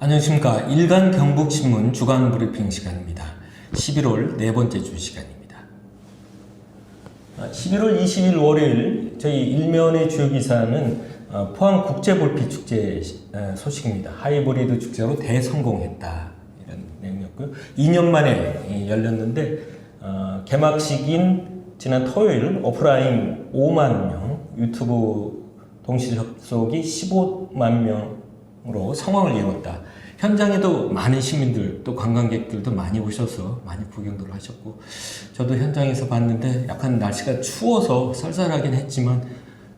안녕하십니까. 일간 경북신문 주간 브리핑 시간입니다. 11월 네 번째 주 시간입니다. 아, 11월 20일 월요일 저희 일면의 주요 기사는 어, 포항 국제 볼피 축제 시- 어, 소식입니다. 하이브리드 축제로 대성공했다 이런 내용이었고요. 2년 만에 이, 열렸는데 어, 개막식인 지난 토요일 오프라인 5만 명, 유튜브 동시 접속이 15만 명 으로 성황을 이뤘다. 현장에도 많은 시민들 또 관광객들도 많이 오셔서 많이 구경들 하셨고 저도 현장에서 봤는데 약간 날씨가 추워서 쌀쌀하긴 했지만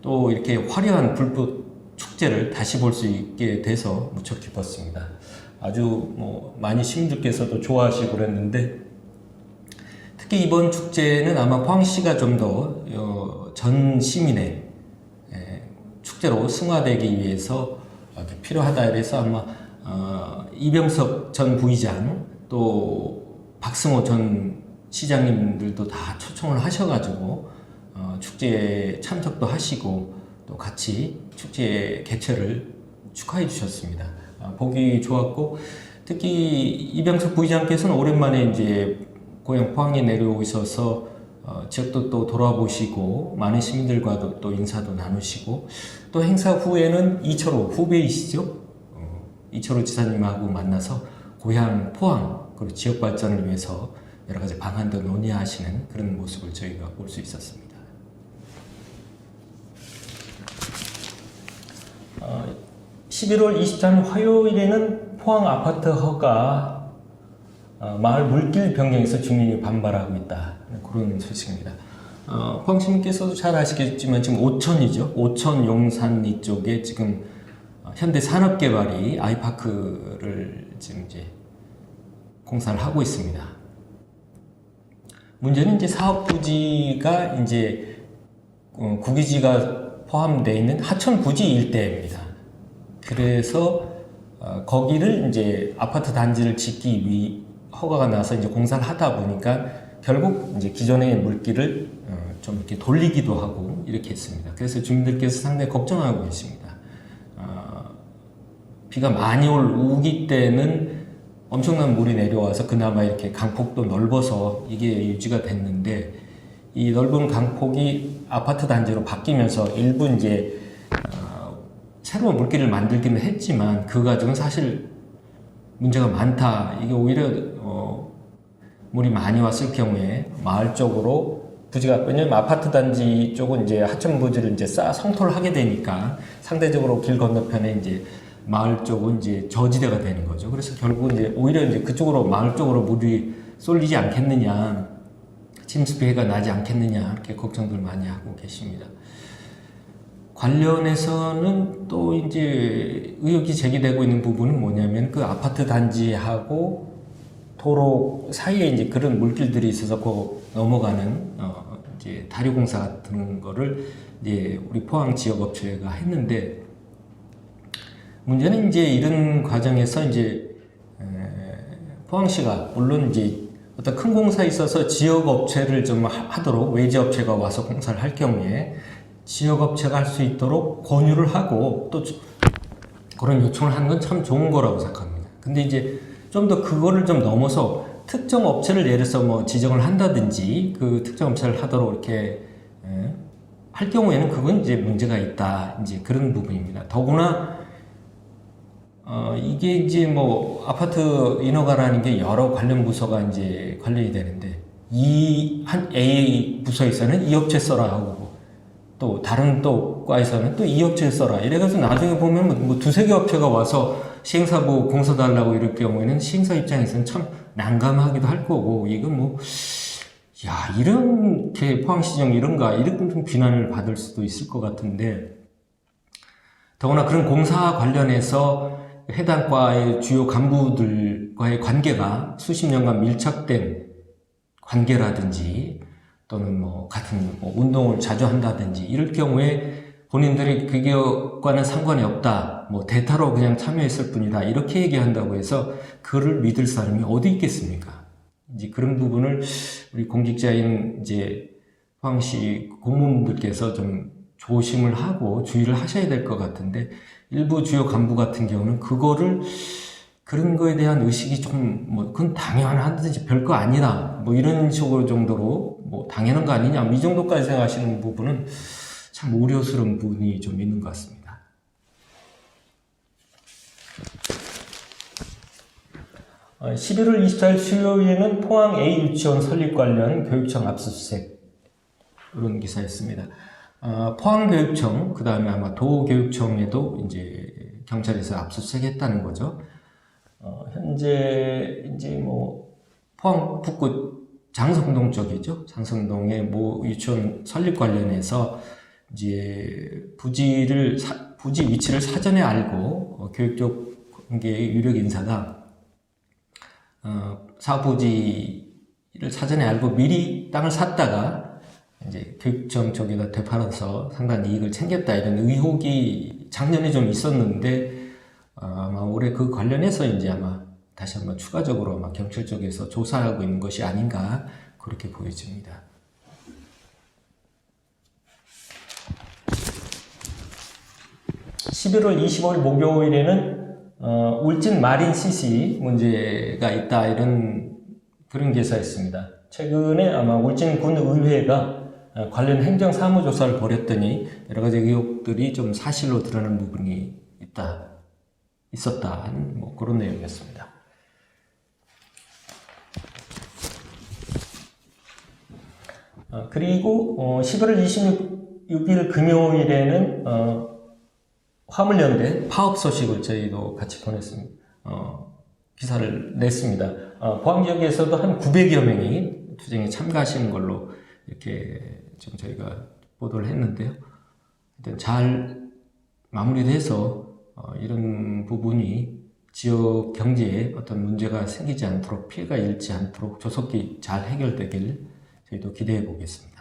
또 이렇게 화려한 불꽃 축제를 다시 볼 수 있게 돼서 무척 기뻤습니다. 아주 뭐 많이 시민들께서도 좋아하시고 그랬는데 특히 이번 축제는 아마 포항시가 좀 더 전 시민의 에, 축제로 승화되기 위해서 필요하다 이래서 아마 어, 이병석 전 부의장 또 박승호 전 시장님들도 다 초청을 하셔가지고 어, 축제에 참석도 하시고 또 같이 축제 개최를 축하해 주셨습니다. 아, 보기 좋았고 특히 이병석 부의장께서는 오랜만에 이제 고향 포항에 내려오셔서 어, 지역도 또 돌아보시고 많은 시민들과도 또 인사도 나누시고 또 행사 후에는 이철호 후배이시죠? 어, 이철호 지사님하고 만나서 고향 포항 그리고 지역 발전을 위해서 여러 가지 방안도 논의하시는 그런 모습을 저희가 볼 수 있었습니다. 어, 11월 23일 화요일에는 포항 아파트 허가 어, 마을 물길 변경에서 주민이 반발하고 있다 그런 소식입니다. 어, 포항 시민께서도 잘 아시겠지만 지금 오천이죠. 오천 용산 이쪽에 지금 어, 현대 산업개발이 아이파크를 지금 이제 공사를 하고 있습니다. 문제는 이제 사업 부지가 이제 어, 구기지가 포함되어 있는 하천 부지 일대입니다. 그래서 어, 거기를 이제 아파트 단지를 짓기 위 허가가 나서 이제 공사를 하다 보니까 결국 이제 기존의 물길을 어, 좀 이렇게 돌리기도 하고 이렇게 했습니다. 그래서 주민들께서 상당히 걱정하고 계십니다. 어, 비가 많이 올 우기 때는 엄청난 물이 내려와서 그나마 이렇게 강폭도 넓어서 이게 유지가 됐는데 이 넓은 강폭이 아파트 단지로 바뀌면서 일부 이제 어, 새로운 물길을 만들기는 했지만 그 과정은 사실 문제가 많다. 이게 오히려 어, 물이 많이 왔을 경우에 마을 쪽으로 부지가 왜냐면 아파트 단지 쪽은 이제 하천 부지를 이제 쌓아 성토를 하게 되니까 상대적으로 길 건너편에 이제 마을 쪽은 이제 저지대가 되는 거죠. 그래서 결국 이제 오히려 이제 그쪽으로 마을 쪽으로 물이 쏠리지 않겠느냐, 침수 피해가 나지 않겠느냐 이렇게 걱정들 많이 하고 계십니다. 관련해서는 또 이제 의혹이 제기되고 있는 부분은 뭐냐면 그 아파트 단지하고 도로 사이에 이제 그런 물길들이 있어서 그 넘어가는 어 이제 다리 공사 같은 거를 이제 우리 포항 지역 업체가 했는데 문제는 이제 이런 과정에서 이제 에, 포항시가 물론 이제 어떤 큰 공사에 있어서 지역 업체를 좀 하- 하도록 외지 업체가 와서 공사를 할 경우에 지역 업체가 할 수 있도록 권유를 하고 또 저- 그런 요청을 하는 건 참 좋은 거라고 생각합니다. 근데 이제 좀 더 그거를 좀 넘어서 특정 업체를 예를 들어서 뭐 지정을 한다든지 그 특정 업체를 하도록 이렇게 에, 할 경우에는 그건 이제 문제가 있다. 이제 그런 부분입니다. 더구나 어, 이게 이제 뭐 아파트 인허가라는 게 여러 관련 부서가 이제 관련이 되는데 이 한 A 부서에서는 이 업체 써라 하고 또 다른 또 과에서는 또 이 업체 써라. 이래가지고 나중에 보면 뭐- 뭐 두세 개 업체가 와서 시행사부 공사 달라고 이럴 경우에는 시행사 입장에서는 참 난감하기도 할 거고 이건 뭐 야, 이렇게 포항시정 이런가, 이렇게 좀 비난을 받을 수도 있을 것 같은데, 더구나 그런 공사 관련해서 해당 과의 주요 간부들과의 관계가 수십 년간 밀착된 관계라든지 또는 뭐 같은 뭐 운동을 자주 한다든지 이럴 경우에 본인들이 그것과는 상관이 없다. 뭐 대타로 그냥 참여했을 뿐이다. 이렇게 얘기한다고 해서 그를 믿을 사람이 어디 있겠습니까? 이제 그런 부분을 우리 공직자인 이제 포항시 공무원들께서 좀 조심을 하고 주의를 하셔야 될 것 같은데 일부 주요 간부 같은 경우는 그거를 그런 거에 대한 의식이 좀, 뭐, 그건 당연하듯이 별거 아니다. 뭐, 이런 식으로 정도로, 뭐, 당연한 거 아니냐. 이 정도까지 생각하시는 부분은 참 우려스러운 부분이 좀 있는 것 같습니다. 어, 11월 24일 수요일에는 포항 A 유치원 설립 관련 교육청 압수수색 이런 기사였습니다. 어, 포항교육청 그 다음에 아마 도교육청에도 이제 경찰에서 압수수색했다는 거죠. 어, 현재 이제 뭐 포항 북구 장성동 쪽이죠. 장성동의 모 유치원 설립 관련해서 이제 부지를 사- 부지 위치를 사전에 알고 어, 교육 쪽 관계의 유력 인사가 어, 사부지를 사전에 알고 미리 땅을 샀다가 이제 교육청 쪽에다 되팔아서 상당한 이익을 챙겼다 이런 의혹이 작년에 좀 있었는데 어, 아마 올해 그 관련해서 이제 아마 다시 한번 추가적으로 아마 경찰 쪽에서 조사하고 있는 것이 아닌가 그렇게 보여집니다. (11월 25일) 목요일에는 어, 울진 마린 CC 문제가 있다 이런 그런 기사였습니다. 최근에 아마 울진 군 의회가 어, 관련 행정 사무 조사를 벌였더니 여러 가지 의혹들이 좀 사실로 드러난 부분이 있다 있었다 하는 뭐 그런 내용이었습니다. 어, 그리고 어, 11월 26일 금요일에는 어, 화물연대 파업 소식을 저희도 같이 보냈습니다. 어, 기사를 냈습니다. 어, 포항 지역에서도 한 900여 명이 투쟁에 참가하시는 걸로 이렇게 좀 저희가 보도를 했는데요. 일단 잘 마무리돼서 어, 이런 부분이 지역 경제에 어떤 문제가 생기지 않도록 피해가 일지 않도록 조속히 잘 해결되길 저희도 기대해 보겠습니다.